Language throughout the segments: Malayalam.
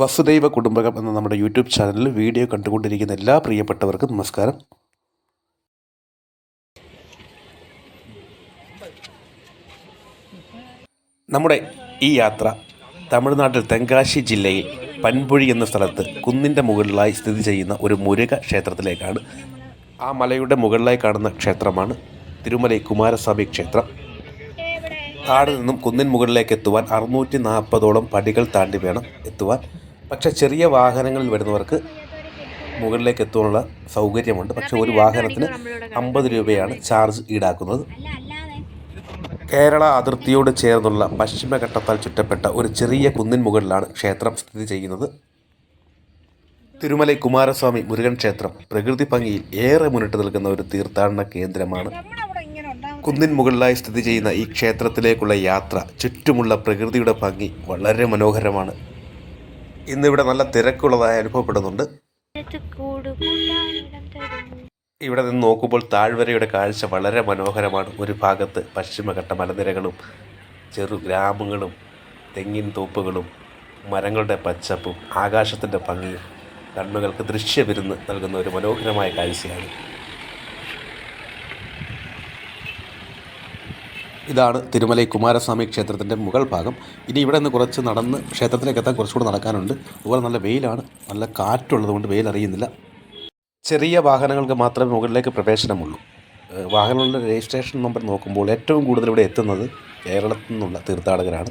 വസുദൈവ കുടുംബകം എന്ന നമ്മുടെ യൂട്യൂബ് ചാനലിൽ വീഡിയോ കണ്ടുകൊണ്ടിരിക്കുന്ന എല്ലാ പ്രിയപ്പെട്ടവർക്കും നമസ്കാരം. നമ്മുടെ ഈ യാത്ര തമിഴ്നാട്ടിൽ തെങ്കാശി ജില്ലയിൽ പൻപുഴി എന്ന സ്ഥലത്ത് കുന്നിന്റെ മുകളിലായി സ്ഥിതി ചെയ്യുന്ന ഒരു മുരുക ക്ഷേത്രത്തിലേക്കാണ്. ആ മലയുടെ മുകളിലായി കാണുന്ന ക്ഷേത്രമാണ് തിരുമലൈ കുമാരസ്വാമി ക്ഷേത്രം. താഴെ നിന്നും കുന്നിൻ മുകളിലേക്ക് എത്തുവാൻ അറുന്നൂറ്റി നാൽപ്പതോളം പടികൾ താണ്ടി വേണം എത്തുവാൻ. പക്ഷേ ചെറിയ വാഹനങ്ങളിൽ വരുന്നവർക്ക് മുകളിലേക്ക് എത്തുവാനുള്ള സൗകര്യമുണ്ട്. പക്ഷേ ഒരു വാഹനത്തിന് അമ്പത് രൂപയാണ് ചാർജ് ഈടാക്കുന്നത്. കേരള അതിർത്തിയോട് ചേർന്നുള്ള പശ്ചിമഘട്ടത്താൽ ചുറ്റപ്പെട്ട ഒരു ചെറിയ കുന്നിൻ മുകളിലാണ് ക്ഷേത്രം സ്ഥിതി ചെയ്യുന്നത്. തിരുമലൈ കുമാരസ്വാമി മുരുകൻ ക്ഷേത്രം പ്രകൃതി ഭംഗിയിൽ ഏറെ മുന്നിട്ട് നിൽക്കുന്ന ഒരു തീർത്ഥാടന കേന്ദ്രമാണ്. കുന്നിൻ മുകളിലായി സ്ഥിതി ചെയ്യുന്ന ഈ ക്ഷേത്രത്തിലേക്കുള്ള യാത്ര ചുറ്റുമുള്ള പ്രകൃതിയുടെ ഭംഗി വളരെ മനോഹരമാണ്. ഇന്നിവിടെ നല്ല തിരക്കുള്ളതായി അനുഭവപ്പെടുന്നുണ്ട്. ഇവിടെ നിന്ന് നോക്കുമ്പോൾ താഴ്വരയുടെ കാഴ്ച വളരെ മനോഹരമാണ്. ഒരു ഭാഗത്ത് പശ്ചിമഘട്ട മലനിരകളും ചെറു ഗ്രാമങ്ങളും തെങ്ങിൻ തോപ്പുകളും മരങ്ങളുടെ പച്ചപ്പും ആകാശത്തിന്റെ ഭംഗിയും കണ്ണുകൾക്ക് ദൃശ്യവിരുന്ന് നൽകുന്ന ഒരു മനോഹരമായ കാഴ്ചയാണ് ഇതാണ് തിരുമലൈ കുമാരസ്വാമി ക്ഷേത്രത്തിന്റെ മുകൾ ഭാഗം. ഇനി ഇവിടെ നിന്ന് കുറച്ച് നടന്ന് ക്ഷേത്രത്തിലേക്ക് എത്താൻ കുറച്ചുകൂടെ നടക്കാനുണ്ട്. അതുപോലെ നല്ല വെയിലാണ്. നല്ല കാറ്റുള്ളത് കൊണ്ട് വെയിൽ അറിയുന്നില്ല ചെറിയ വാഹനങ്ങൾക്ക് മാത്രമേ മുകളിലേക്ക് പ്രവേശനമുള്ളൂ. വാഹനങ്ങളുടെ രജിസ്ട്രേഷൻ നമ്പർ നോക്കുമ്പോൾ ഏറ്റവും കൂടുതൽ ഇവിടെ എത്തുന്നത് കേരളത്തിൽ നിന്നുള്ള തീർത്ഥാടകരാണ്.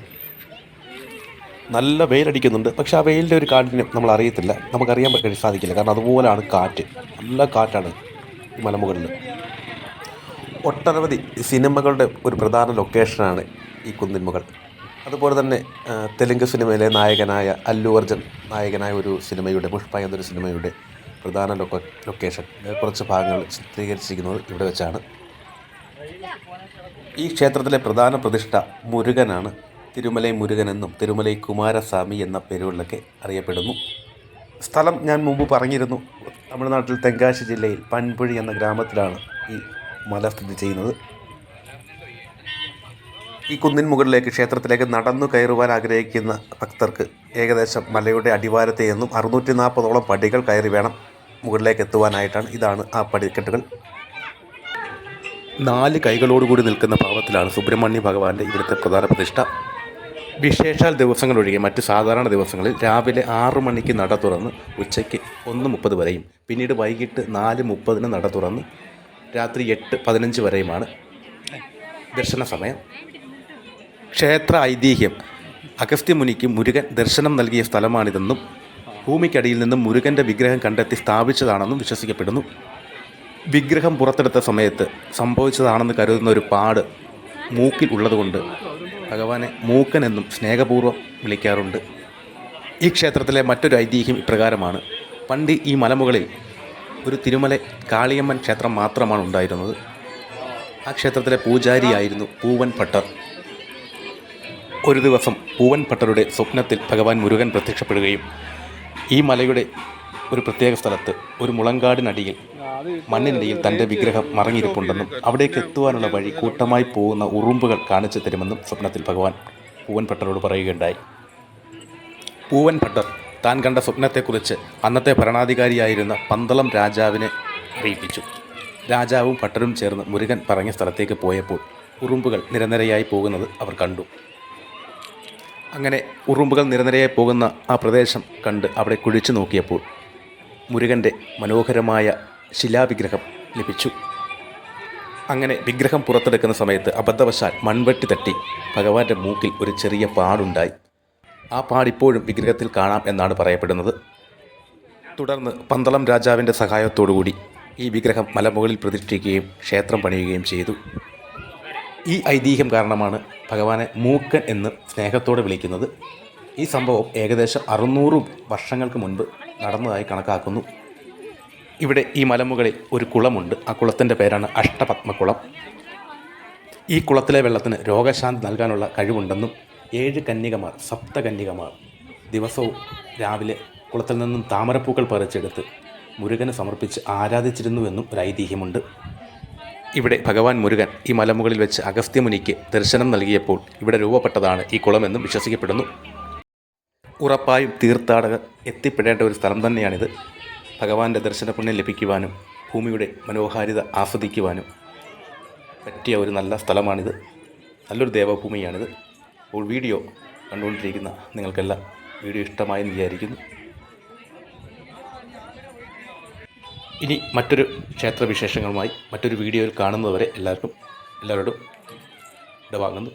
നല്ല വെയിലടിക്കുന്നുണ്ട്. പക്ഷേ ആ വെയിലിന്റെ ഒരു കാഠിന്യം നമ്മൾ അറിയത്തില്ല. നമുക്കറിയാൻ സാധിക്കില്ല. കാരണം അതുപോലെയാണ് കാറ്റ്. നല്ല കാറ്റാണ് ഈ മലമുകളിൽ. ഒട്ടനവധി സിനിമകളുടെ ഒരു പ്രധാന ലൊക്കേഷനാണ് ഈ കുന്നിൻമുകൾ. അതുപോലെ തന്നെ തെലുങ്ക് സിനിമയിലെ നായകനായ അല്ലു അർജുൻ നായകനായ ഒരു സിനിമയുടെ പുഷ്പ എന്നൊരു സിനിമയുടെ പ്രധാന ലൊക്ക ലൊക്കേഷൻ കുറച്ച് ഭാഗങ്ങൾ ചിത്രീകരിച്ചിരിക്കുന്നത് ഇവിടെ വെച്ചാണ്. ഈ ക്ഷേത്രത്തിലെ പ്രധാന പ്രതിഷ്ഠ മുരുകനാണ്. തിരുമലൈ മുരുകൻ എന്നും തിരുമലൈ കുമാരസ്വാമി എന്ന പേരുകളിലൊക്കെ അറിയപ്പെടുന്നു. സ്ഥലം ഞാൻ മുമ്പ് പറഞ്ഞിരുന്നു. തമിഴ്നാട്ടിൽ തെങ്കാശി ജില്ലയിൽ പൻപുഴി എന്ന ഗ്രാമത്തിലാണ് ഈ മല സ്ഥിതി ചെയ്യുന്നത്. ഈ കുന്നിൻ മുകളിലേക്ക് ക്ഷേത്രത്തിലേക്ക് നടന്നു കയറുവാൻ ആഗ്രഹിക്കുന്ന ഭക്തർക്ക് ഏകദേശം മലയുടെ അടിവാരത്തെ നിന്നും അറുന്നൂറ്റി നാൽപ്പതോളം പടികൾ കയറി വേണം മുകളിലേക്ക് എത്തുവാനായിട്ടാണ്. ഇതാണ് ആ പടിക്കെട്ടുകൾ. നാല് കൈകളോടുകൂടി നിൽക്കുന്ന ഭാവത്തിലാണ് സുബ്രഹ്മണ്യ ഭഗവാന്റെ ഇവിടുത്തെ പ്രധാന പ്രതിഷ്ഠ. വിശേഷാൽ ദിവസങ്ങളൊഴികെ മറ്റ് സാധാരണ ദിവസങ്ങളിൽ രാവിലെ ആറു മണിക്ക് നട തുറന്ന് ഉച്ചയ്ക്ക് ഒന്ന് മുപ്പത് വരെയും പിന്നീട് വൈകിട്ട് നാല് മുപ്പതിന് നട തുറന്ന് രാത്രി എട്ട് പതിനഞ്ച് വരെയുമാണ് ദർശന സമയം. ക്ഷേത്ര ഐതിഹ്യം. അഗസ്ത്യമുനിക്ക് മുരുകൻ ദർശനം നൽകിയ സ്ഥലമാണിതെന്നും ഭൂമിക്കടിയിൽ നിന്നും മുരുകന്റെ വിഗ്രഹം കണ്ടെത്തി സ്ഥാപിച്ചതാണെന്നും വിശ്വസിക്കപ്പെടുന്നു. വിഗ്രഹം പുറത്തെടുത്ത സമയത്ത് സംഭവിച്ചതാണെന്ന് കരുതുന്ന ഒരു പാട് മൂക്കിൽ ഉള്ളതുകൊണ്ട് ഭഗവാനെ മൂക്കൻ എന്നും സ്നേഹപൂർവം വിളിക്കാറുണ്ട്. ഈ ക്ഷേത്രത്തിലെ മറ്റൊരു ഐതിഹ്യം ഇപ്രകാരമാണ്. പണ്ട് ഈ മലമുകളിൽ ഒരു തിരുമല കാളിയമ്മൻ ക്ഷേത്രം മാത്രമാണ് ഉണ്ടായിരുന്നത്. ആ ക്ഷേത്രത്തിലെ പൂജാരിയായിരുന്നു പൂവൻ ഭട്ടർ. ഒരു ദിവസം പൂവൻ ഭട്ടരുടെ സ്വപ്നത്തിൽ ഭഗവാൻ മുരുകൻ പ്രത്യക്ഷപ്പെടുകയും ഈ മലയുടെ ഒരു പ്രത്യേക സ്ഥലത്ത് ഒരു മുളങ്കാടിനടിയിൽ മണ്ണിനടിയിൽ തന്റെ വിഗ്രഹം മറങ്ങിയിരിപ്പുണ്ടെന്നും അവിടേക്ക് എത്തുവാനുള്ള വഴി കൂട്ടമായി പോകുന്ന ഉറുമ്പുകൾ കാണിച്ചു തരുമെന്നും സ്വപ്നത്തിൽ ഭഗവാൻ പൂവൻ ഭട്ടരോട് പറയുകയുണ്ടായി. പൂവൻ ഭട്ടർ താൻ കണ്ട സ്വപ്നത്തെക്കുറിച്ച് അന്നത്തെ ഭരണാധികാരിയായിരുന്ന പന്തളം രാജാവിനെ അറിയിപ്പിച്ചു. രാജാവും ഭട്ടരും ചേർന്ന് മുരുകൻ പറഞ്ഞ സ്ഥലത്തേക്ക് പോയപ്പോൾ ഉറുമ്പുകൾ നിരനിരയായി പോകുന്നത് അവർ കണ്ടു. അങ്ങനെ ഉറുമ്പുകൾ നിരനിരയായി പോകുന്ന ആ പ്രദേശം കണ്ട് അവിടെ കുഴിച്ചു നോക്കിയപ്പോൾ മുരുകന്റെ മനോഹരമായ ശിലാവിഗ്രഹം ലഭിച്ചു. അങ്ങനെ വിഗ്രഹം പുറത്തെടുക്കുന്ന സമയത്ത് അബദ്ധവശാൽ മൺവെട്ടി തട്ടി ഭഗവാന്റെ മൂക്കിൽ ഒരു ചെറിയ പാടുണ്ടായി. ആ പാടിപ്പോഴും വിഗ്രഹത്തിൽ കാണാം എന്നാണ് പറയപ്പെടുന്നത്. തുടർന്ന് പന്തളം രാജാവിന്റെ സഹായത്തോടുകൂടി ഈ വിഗ്രഹം മലമുകളിൽ പ്രതിഷ്ഠിക്കുകയും ക്ഷേത്രം പണിയുകയും ചെയ്തു. ഈ ഐതിഹ്യം കാരണമാണ് ഭഗവാനെ മൂക്കൻ എന്ന് സ്നേഹത്തോടെ വിളിക്കുന്നത്. ഈ സംഭവം ഏകദേശം അറുന്നൂറ് വർഷങ്ങൾക്ക് മുൻപ് നടന്നതായി കണക്കാക്കുന്നു. ഇവിടെ ഈ മലമുകളിൽ ഒരു കുളമുണ്ട്. ആ കുളത്തിന്റെ പേരാണ് അഷ്ടപത്മകുളം ഈ കുളത്തിലെ വെള്ളത്തിന് രോഗശാന്തി നൽകാനുള്ള കഴിവുണ്ടെന്നും ഏഴ് കന്യകമാർ സപ്തകന്യകമാർ ദിവസവും രാവിലെ കുളത്തിൽ നിന്നും താമരപ്പൂക്കൾ പറിച്ചെടുത്ത് മുരുകന് സമർപ്പിച്ച് ആരാധിച്ചിരുന്നുവെന്നും ഒരു ഐതിഹ്യമുണ്ട് ഇവിടെ ഭഗവാൻ മുരുകൻ ഈ മലമുകളിൽ വെച്ച് അഗസ്ത്യമുനിക്ക് ദർശനം നൽകിയപ്പോൾ ഇവിടെ രൂപപ്പെട്ടതാണ് ഈ കുളമെന്നും വിശ്വസിക്കപ്പെടുന്നു. ഉറപ്പായും തീർത്ഥാടകർ എത്തിപ്പെടേണ്ട ഒരു സ്ഥലം തന്നെയാണിത്. ഭഗവാന്റെ ദർശന പുണ്യം ലഭിക്കുവാനും ഭൂമിയുടെ മനോഹാരിത ആസ്വദിക്കുവാനും പറ്റിയ ഒരു നല്ല സ്ഥലമാണിത്. നല്ലൊരു ദേവഭൂമിയാണിത്. വീഡിയോ കണ്ടുകൊണ്ടിരിക്കുന്ന നിങ്ങൾക്കെല്ലാം വീഡിയോ ഇഷ്ടമായെന്ന് വിചാരിക്കുന്നു. ഇനി മറ്റൊരു ക്ഷേത്രവിശേഷങ്ങളുമായി മറ്റൊരു വീഡിയോയിൽ കാണുന്നതുവരെ എല്ലാവർക്കും എല്ലാവരോടും ഇടവാങ്ങുന്നു.